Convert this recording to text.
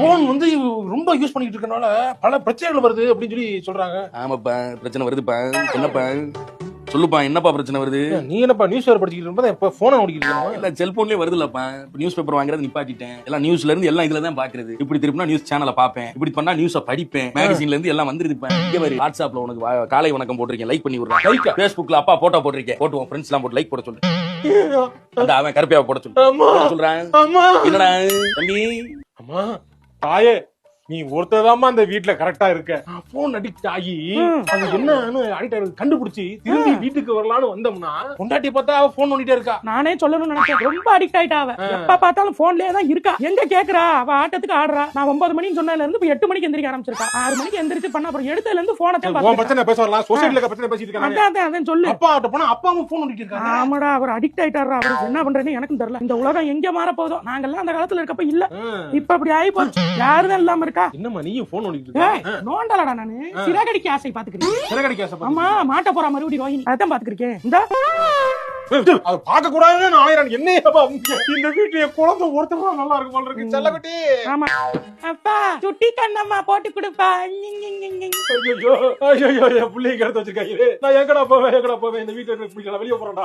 Phone வந்து ரொம்ப use பண்ணிட்டு இருக்கனால பல பிரச்சனைகள் வருது அப்படின்னு சொல்லி சொல்றாங்க. ஆமாப்பா பிரச்சனை வருதுப்பா. என்னப்பா? சொல்லுப்பா என்னப்பா பிரச்சனை வருது? நீ என்னப்பா நியூஸ் பேப்பர் படிச்சுக்கிட்டு இருக்கும்போது இப்ப போனை இருக்கணும் இல்ல செல்போன்லயே வருதுல்லப்பா. நியூஸ் பேப்பர் வாங்குறது நிப்பாட்டிட்டேன். எல்லாம் நியூஸ்ல இருந்து எல்லாம் இதுல தான் பாக்குறது. இப்படி திருப்பினா நியூஸ் சேனலை பாப்பேன் இப்படி பண்ணா நியூஸ படிப்பேன். மேகசின்ல இருந்து எல்லாம் வந்துருதுப்பா. இங்க வரு வாட்ஸ்அப்ல உனக்கு காலை வணக்கம் போட்டிருக்கேன். லைக் பண்ணி விடுறேன். லைக்கா? Facebookல அப்பா போட்டோ போட்டிருக்கேன். போட்டு உன் ஃப்ரெண்ட்ஸ் எல்லாம் போட்டு லைக் போட சொல்லு. அந்த அவன் கருப்பையா போட சொல்றான். என்னடா? தம்பி. அம்மா தாயே நீ ஒருத்ததாம்மா அந்த வீட்ல கரெக்டா இருக்க. போன் அடிக்ட் ஆகி அது என்னன்னு அடிக்ட் கண்டுபிடிச்சி திரும்பி வீட்டுக்கு வரலான்னு வந்தோம்னா கொண்டாட்டி பார்த்தா அவ போன் பண்ணிட்டே இருக்கா? நானே சொல்லணும்னு நினைச்சேன். ரொம்ப அடிக்ட் ஆயிட்டா அவ. எப்ப பார்த்தாலும் போன்லயே தான் இருக்கா? எங்க கேக்குறா? அவ ஆட்டத்துக்கு ஆடுறா. நான் ஒன்பது மணிக்கு சொன்னதுல இருந்து இப்ப எட்டு மணிக்கு எந்திரிக்க ஆரம்பிச்சிருக்கா. ஆறு மணிக்கு எந்திரிச்சு பண்ண அப்புறம் எடுத்ததுல இருந்து போனை உன் பிரச்சனை பேச வரலாம். சொசைட்டில பிரச்சனை பேசிட்டு இருக்காங்க அதான் சொல்லு. அப்பா கிட்ட போனா அப்பாவும் போன் பண்ணிட்டு இருக்காங்க ஆமாடா அவர் அடிக்ட் ஆயிட்டாரா அவருக்கு என்ன பண்றேன்னு எனக்கும் தெரியல. இந்த உலகம் எங்க மாற போதோ நாங்கெல்லாம் அந்த காலத்துல இருக்கப்ப இல்ல. இப்ப அப்படி ஆகி போச்சு. யாருதான் இல்லாம இருக்கா? என்னம்மா நீயும் போன் ஏய், இருக்க நோண்டலடா நானு. சிறகடிக்க ஆசை பாத்துக்கிறேன் சிறகடிக்க ஆசைப்பட்டு. ஆமா மாட்ட போறா மறுபடியும் ரோஹிணி. அதான் பாத்துக்கிறேன் இந்த. அது பார்க்க கூடாதுன்னு ஆயிரம் என்ன இந்த வீட்டுல குழந்தை ஒருத்தர் நல்லா இருக்கும் போல இருக்கு. செல்லக்குட்டி ஆமா. அப்பா சுட்டி கண்ணம்மா போட்டு கொடுப்பா. ஐயோ ஐயோ பிள்ளைங்க எடுத்து வச்சிருக்காங்க நான் எங்கடா போவேன் எங்கடா போவேன்? இந்த வீட்டுல பிடிக்கல வெளியே போறேன்டா.